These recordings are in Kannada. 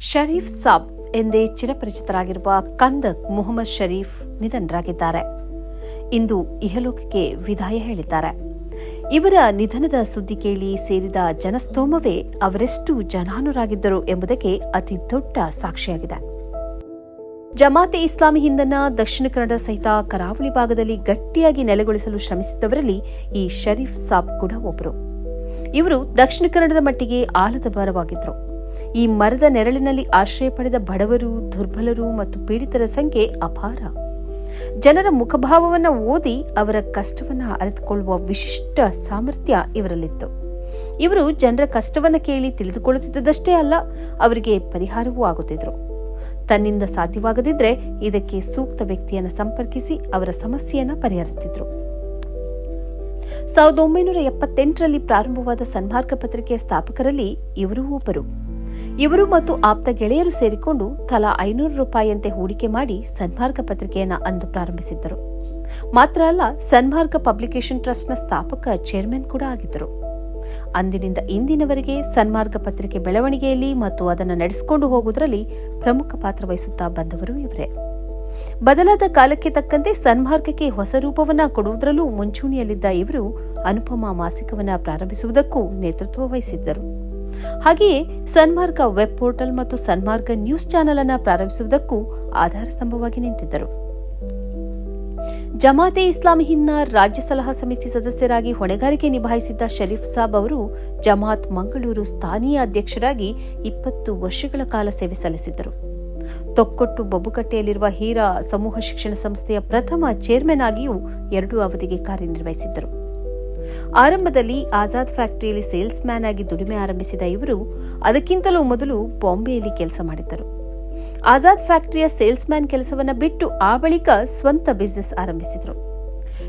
ಶರೀಫ್ ಸಾಬ್ ಎಂದೇ ಚಿರಪರಿಚಿತರಾಗಿರುವ ಕಂದಕ್ ಮೊಹಮ್ಮದ್ ಶರೀಫ್ ನಿಧನರಾಗಿದ್ದಾರೆ. ಇಂದು ಇಹಲೋಕಕ್ಕೆ ವಿದಾಯ ಹೇಳಿದ್ದಾರೆ. ಇವರ ನಿಧನದ ಸುದ್ದಿ ಕೇಳಿ ಸೇರಿದ ಜನಸ್ತೋಮವೇ ಅವರೆಷ್ಟು ಜನಾನುರಾಗಿದ್ದರು ಎಂಬುದಕ್ಕೆ ಅತಿ ದೊಡ್ಡ ಸಾಕ್ಷಿಯಾಗಿದೆ. ಜಮಾತೆ ಇಸ್ಲಾಮಿ ಹಿಂದನ್ನ ದಕ್ಷಿಣ ಕನ್ನಡ ಸಹಿತ ಕರಾವಳಿ ಭಾಗದಲ್ಲಿ ಗಟ್ಟಿಯಾಗಿ ನೆಲೆಗೊಳಿಸಲು ಶ್ರಮಿಸಿದವರಲ್ಲಿ ಈ ಶರೀಫ್ ಸಾಬ್ ಕೂಡ ಒಬ್ಬರು ಇವರು ದಕ್ಷಿಣ ಕನ್ನಡದ ಮಟ್ಟಿಗೆ ಆಲದ ಭಾರವಾಗಿದ್ರು. ಈ ಮರದ ನೆರಳಿನಲ್ಲಿ ಆಶ್ರಯ ಪಡೆದ ಬಡವರು, ದುರ್ಬಲರು ಮತ್ತು ಪೀಡಿತರ ಸಂಖ್ಯೆ ಅಪಾರ. ಜನರ ಮುಖಭಾವವನ್ನು ಓದಿ ಅವರ ಕಷ್ಟವನ್ನು ಅರಿತುಕೊಳ್ಳುವ ವಿಶಿಷ್ಟ ಸಾಮರ್ಥ್ಯ ಇವರಲ್ಲಿತ್ತು. ಇವರು ಜನರ ಕಷ್ಟವನ್ನ ಕೇಳಿ ತಿಳಿದುಕೊಳ್ಳುತ್ತಿದ್ದದಷ್ಟೇ ಅಲ್ಲ, ಅವರಿಗೆ ಪರಿಹಾರವೂ ಆಗುತ್ತಿದ್ರು. ತನ್ನಿಂದ ಸಾಧ್ಯವಾಗದಿದ್ರೆ ಇದಕ್ಕೆ ಸೂಕ್ತ ವ್ಯಕ್ತಿಯನ್ನು ಸಂಪರ್ಕಿಸಿ ಅವರ ಸಮಸ್ಯೆಯನ್ನ ಪರಿಹರಿಸುತ್ತಿದ್ರು ಸಾವಿರದ ಒಂಬೈನೂರ ಎಪ್ಪತ್ತೆಂಟರಲ್ಲಿ ಪ್ರಾರಂಭವಾದ ಸನ್ಮಾರ್ಗ ಪತ್ರಿಕೆಯ ಸ್ಥಾಪಕರಲ್ಲಿ ಇವರೂ ಒಬ್ಬರು. ಇವರು ಮತ್ತು ಆಪ್ತ ಗೆಳೆಯರು ಸೇರಿಕೊಂಡು ತಲಾ ಐನೂರು ರೂಪಾಯಿಯಂತೆ ಹೂಡಿಕೆ ಮಾಡಿ ಸನ್ಮಾರ್ಗ ಪತ್ರಿಕೆಯನ್ನು ಅಂದು ಪ್ರಾರಂಭಿಸಿದ್ದರು. ಮಾತ್ರ ಅಲ್ಲ, ಸನ್ಮಾರ್ಗ ಪಬ್ಲಿಕೇಶನ್ ಟ್ರಸ್ಟ್ನ ಸ್ಥಾಪಕ ಚೇರ್ಮನ್ ಕೂಡ ಆಗಿದ್ದರು. ಅಂದಿನಿಂದ ಇಂದಿನವರೆಗೆ ಸನ್ಮಾರ್ಗ ಪತ್ರಿಕೆ ಬೆಳವಣಿಗೆಯಲ್ಲಿ ಮತ್ತು ಅದನ್ನು ನಡೆಸಿಕೊಂಡು ಹೋಗುವುದರಲ್ಲಿ ಪ್ರಮುಖ ಪಾತ್ರ ವಹಿಸುತ್ತಾ ಬಂದವರು ಇವರೇ. ಬದಲಾದ ಕಾಲಕ್ಕೆ ತಕ್ಕಂತೆ ಸನ್ಮಾರ್ಗಕ್ಕೆ ಹೊಸ ರೂಪವನ್ನ ಕೊಡುವುದರಲ್ಲೂ ಮುಂಚೂಣಿಯಲ್ಲಿದ್ದ ಇವರು ಅನುಪಮ ಮಾಸಿಕವನ್ನ ಪ್ರಾರಂಭಿಸುವುದಕ್ಕೂ ನೇತೃತ್ವ ವಹಿಸಿದ್ದರು. ಹಾಗೆಯೇ ಸನ್ಮಾರ್ಗ ವೆಬ್ ಪೋರ್ಟಲ್ ಮತ್ತು ಸನ್ಮಾರ್ಗ ನ್ಯೂಸ್ ಚಾನೆಲ್ ಅನ್ನು ಪ್ರಾರಂಭಿಸುವುದಕ್ಕೂ ಆಧಾರ ಸ್ತಂಭವಾಗಿ ನಿಂತಿದ್ದರು. ಜಮಾತೆ ಇಸ್ಲಾಂ ಹಿಂದ್ನ ರಾಜ್ಯ ಸಲಹಾ ಸಮಿತಿ ಸದಸ್ಯರಾಗಿ ಹೊಣೆಗಾರಿಕೆ ನಿಭಾಯಿಸಿದ್ದ ಶರೀಫ್ ಸಾಬ್ ಅವರು ಜಮಾತ್ ಮಂಗಳೂರು ಸ್ಥಾನೀಯ ಅಧ್ಯಕ್ಷರಾಗಿ ಇಪ್ಪತ್ತು ವರ್ಷಗಳ ಕಾಲ ಸೇವೆ ಸಲ್ಲಿಸಿದ್ದರು. ತೊಕ್ಕೊಟ್ಟು ಬೊಬ್ಬುಕಟ್ಟೆಯಲ್ಲಿರುವ ಹೀರಾ ಸಮೂಹ ಶಿಕ್ಷಣ ಸಂಸ್ಥೆಯ ಪ್ರಥಮ ಚೇರ್ಮನ್ ಆಗಿಯೂ ಎರಡು ಅವಧಿಗೆ ಕಾರ್ಯನಿರ್ವಹಿಸಿದ್ದರು. ಆರಂಭದಲ್ಲಿ ಆಜಾದ್ ಫ್ಯಾಕ್ಟರಿಯಲ್ಲಿ ಸೇಲ್ಸ್ ಮ್ಯಾನ್ ಆಗಿ ದುಡಿಮೆ ಆರಂಭಿಸಿದ ಇವರು ಅದಕ್ಕಿಂತಲೂ ಮೊದಲು ಬಾಂಬೆಯಲ್ಲಿ ಕೆಲಸ ಮಾಡಿದ್ದರು. ಆಜಾದ್ ಫ್ಯಾಕ್ಟರಿಯ ಸೇಲ್ಸ್ ಮ್ಯಾನ್ ಕೆಲಸವನ್ನ ಬಿಟ್ಟು ಆ ಬಳಿಕ ಸ್ವಂತ ಬಿಸ್ನೆಸ್ ಆರಂಭಿಸಿದರು.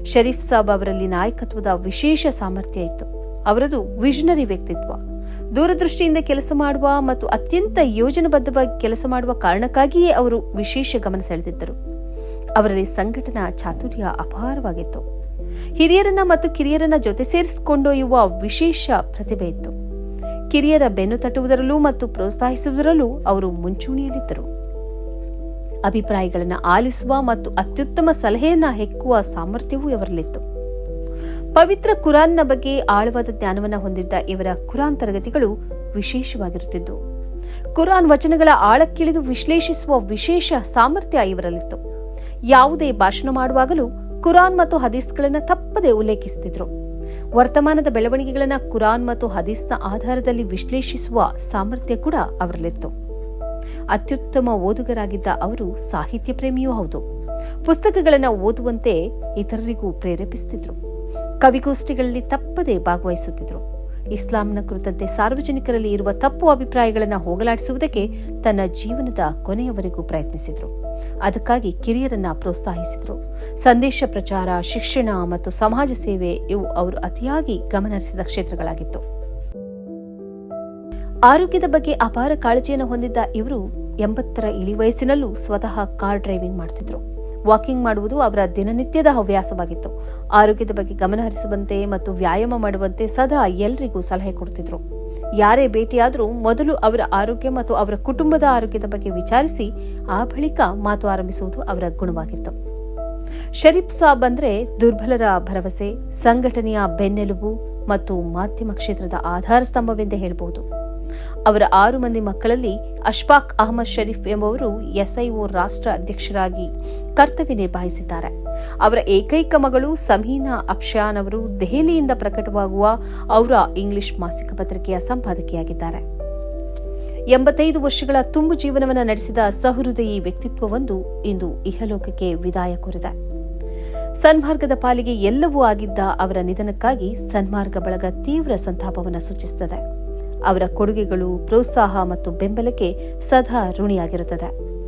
ಶರೀಫ್ ಸಾಬ್ ಅವರಲ್ಲಿ ನಾಯಕತ್ವದ ವಿಶೇಷ ಸಾಮರ್ಥ್ಯ ಇತ್ತು. ಅವರದು ವಿಷನರಿ ವ್ಯಕ್ತಿತ್ವ. ದೂರದೃಷ್ಟಿಯಿಂದ ಕೆಲಸ ಮಾಡುವ ಮತ್ತು ಅತ್ಯಂತ ಯೋಜನಾಬದ್ಧವಾಗಿ ಕೆಲಸ ಮಾಡುವ ಕಾರಣಕ್ಕಾಗಿಯೇ ಅವರು ವಿಶೇಷ ಗಮನ ಸೆಳೆದಿದ್ದರು. ಅವರಲ್ಲಿ ಸಂಘಟನಾ ಚಾತುರ್ಯ ಅಪಾರವಾಗಿತ್ತು. ಹಿರಿಯರನ್ನ ಮತ್ತು ಕಿರಿಯರನ್ನ ಜೊತೆ ಸೇರಿಸಿಕೊಂಡೊಯ್ಯುವ ವಿಶೇಷ ಪ್ರತಿಭೆ ಇತ್ತು. ಕಿರಿಯರ ಬೆನ್ನು ತಟ್ಟುವುದರಲ್ಲೂ ಮತ್ತು ಪ್ರೋತ್ಸಾಹಿಸುವುದರಲ್ಲೂ ಅವರು ಮುಂಚೂಣಿಯಲ್ಲಿದ್ದರು. ಅಭಿಪ್ರಾಯಗಳನ್ನು ಆಲಿಸುವ ಮತ್ತು ಅತ್ಯುತ್ತಮ ಸಲಹೆಯನ್ನ ಹೆಕ್ಕುವ ಸಾಮರ್ಥ್ಯವೂ ಇವರಲ್ಲಿತ್ತು. ಪವಿತ್ರ ಕುರಾನ್ನ ಬಗ್ಗೆ ಆಳವಾದ ಜ್ಞಾನವನ್ನು ಹೊಂದಿದ್ದ ಇವರ ಕುರಾನ್ ತರಗತಿಗಳು ವಿಶೇಷವಾಗಿರುತ್ತಿದ್ದವು ಕುರಾನ್ ವಚನಗಳ ಆಳಕ್ಕಿಳಿದು ವಿಶ್ಲೇಷಿಸುವ ವಿಶೇಷ ಸಾಮರ್ಥ್ಯ ಇವರಲ್ಲಿತ್ತು. ಯಾವುದೇ ಭಾಷಣ ಮಾಡುವಾಗಲೂ ಕುರಾನ್ ಮತ್ತು ಹದೀಸ್ಗಳನ್ನ ತಪ್ಪದೆ ಉಲ್ಲೇಖಿಸುತ್ತಿದ್ರು ವರ್ತಮಾನದ ಬೆಳವಣಿಗೆಗಳನ್ನು ಕುರಾನ್ ಮತ್ತು ಹದೀಸ್ನ ಆಧಾರದಲ್ಲಿ ವಿಶ್ಲೇಷಿಸುವ ಸಾಮರ್ಥ್ಯ ಕೂಡ ಅವರಲ್ಲಿತ್ತು. ಅತ್ಯುತ್ತಮ ಓದುಗರಾಗಿದ್ದ ಅವರು ಸಾಹಿತ್ಯ ಪ್ರೇಮಿಯೂ ಹೌದು. ಪುಸ್ತಕಗಳನ್ನು ಓದುವಂತೆ ಇತರರಿಗೂ ಪ್ರೇರೇಪಿಸುತ್ತಿದ್ರು ಕವಿಗೋಷ್ಠಿಗಳಲ್ಲಿ ತಪ್ಪದೆ ಭಾಗವಹಿಸುತ್ತಿದ್ರು. ಇಸ್ಲಾಂನ ಕುರಿತಂತೆ ಸಾರ್ವಜನಿಕರಲ್ಲಿ ಇರುವ ತಪ್ಪು ಅಭಿಪ್ರಾಯಗಳನ್ನು ಹೋಗಲಾಡಿಸುವುದಕ್ಕೆ ತನ್ನ ಜೀವನದ ಕೊನೆಯವರೆಗೂ ಪ್ರಯತ್ನಿಸಿದ್ರು. ಅದಕ್ಕಾಗಿ ಕಿರಿಯರನ್ನ ಪ್ರೋತ್ಸಾಹಿಸಿದರು. ಸಂದೇಶ ಪ್ರಚಾರ, ಶಿಕ್ಷಣ ಮತ್ತು ಸಮಾಜ ಸೇವೆ ಇವು ಅವರು ಅತಿಯಾಗಿ ಗಮನಹರಿಸಿದ ಕ್ಷೇತ್ರಗಳಾಗಿತ್ತು. ಆರೋಗ್ಯದ ಬಗ್ಗೆ ಅಪಾರ ಕಾಳಜಿಯನ್ನು ಹೊಂದಿದ್ದ ಇವರು ಎಂಬತ್ತರ ಇಳಿ ವಯಸ್ಸಿನಲ್ಲೂ ಸ್ವತಃ ಕಾರ್ ಡ್ರೈವಿಂಗ್ ಮಾಡ್ತಿದ್ರು. ವಾಕಿಂಗ್ ಮಾಡುವುದು ಅವರ ದಿನನಿತ್ಯದ ಹವ್ಯಾಸವಾಗಿತ್ತು. ಆರೋಗ್ಯದ ಬಗ್ಗೆ ಗಮನಹರಿಸುವಂತೆ ಮತ್ತು ವ್ಯಾಯಾಮ ಮಾಡುವಂತೆ ಸದಾ ಎಲ್ಲರಿಗೂ ಸಲಹೆ ಕೊಡುತ್ತಿದ್ರು ಯಾರೇ ಭೇಟಿಯಾದರೂ ಮೊದಲು ಅವರ ಆರೋಗ್ಯ ಮತ್ತು ಅವರ ಕುಟುಂಬದ ಆರೋಗ್ಯದ ಬಗ್ಗೆ ವಿಚಾರಿಸಿ ಆ ಬಳಿಕ ಮಾತು ಆರಂಭಿಸುವುದು ಅವರ ಗುಣವಾಗಿತ್ತು. ಶರೀಫ್ ಸಾಬ್ ಅಂದ್ರೆ ದುರ್ಬಲರ ಭರವಸೆ, ಸಂಘಟನೆಯ ಬೆನ್ನೆಲುಬು ಮತ್ತು ಮಾಧ್ಯಮ ಕ್ಷೇತ್ರದ ಆಧಾರ ಸ್ತಂಭವೆಂದೇ ಹೇಳಬಹುದು ಅವರ ಆರು ಮಂದಿ ಮಕ್ಕಳಲ್ಲಿ ಅಶ್ಫಾಕ್ ಅಹಮದ್ ಶರೀಫ್ ಎಂಬುವರು ಎಸ್ಐಒ ರಾಷ್ಟ್ರ ಅಧ್ಯಕ್ಷರಾಗಿ ಕರ್ತವ್ಯ ನಿರ್ವಹಿಸಿದ್ದಾರೆ ಅವರ ಏಕೈಕ ಮಗಳು ಸಮೀನಾ ಅಫ್ಶಾನ್ ಅವರು ದೆಹಲಿಯಿಂದ ಪ್ರಕಟವಾಗುವ ಅವರ ಇಂಗ್ಲಿಷ್ ಮಾಸಿಕ ಪತ್ರಿಕೆಯ ಸಂಪಾದಕಿಯಾಗಿದ್ದಾರೆ. ಎಂಬತ್ತೈದು ವರ್ಷಗಳ ತುಂಬು ಜೀವನವನ್ನು ನಡೆಸಿದ ಸಹೃದಯಿ ವ್ಯಕ್ತಿತ್ವವೊಂದು ಇಂದು ಇಹಲೋಕಕ್ಕೆ ವಿದಾಯ ಕೋರಿದೆ. ಸನ್ಮಾರ್ಗದ ಪಾಲಿಗೆ ಎಲ್ಲವೂ ಆಗಿದ್ದ ಅವರ ನಿಧನಕ್ಕಾಗಿ ಸನ್ಮಾರ್ಗ ಬಳಗ ತೀವ್ರ ಸಂತಾಪವನ್ನು ಸೂಚಿಸುತ್ತದೆ. ಅವರ ಕೊಡುಗೆಗಳು ಪ್ರೋತ್ಸಾಹ ಮತ್ತು ಬೆಂಬಲಕ್ಕೆ ಸದಾ ಋಣಿಯಾಗಿರುತ್ತದೆ.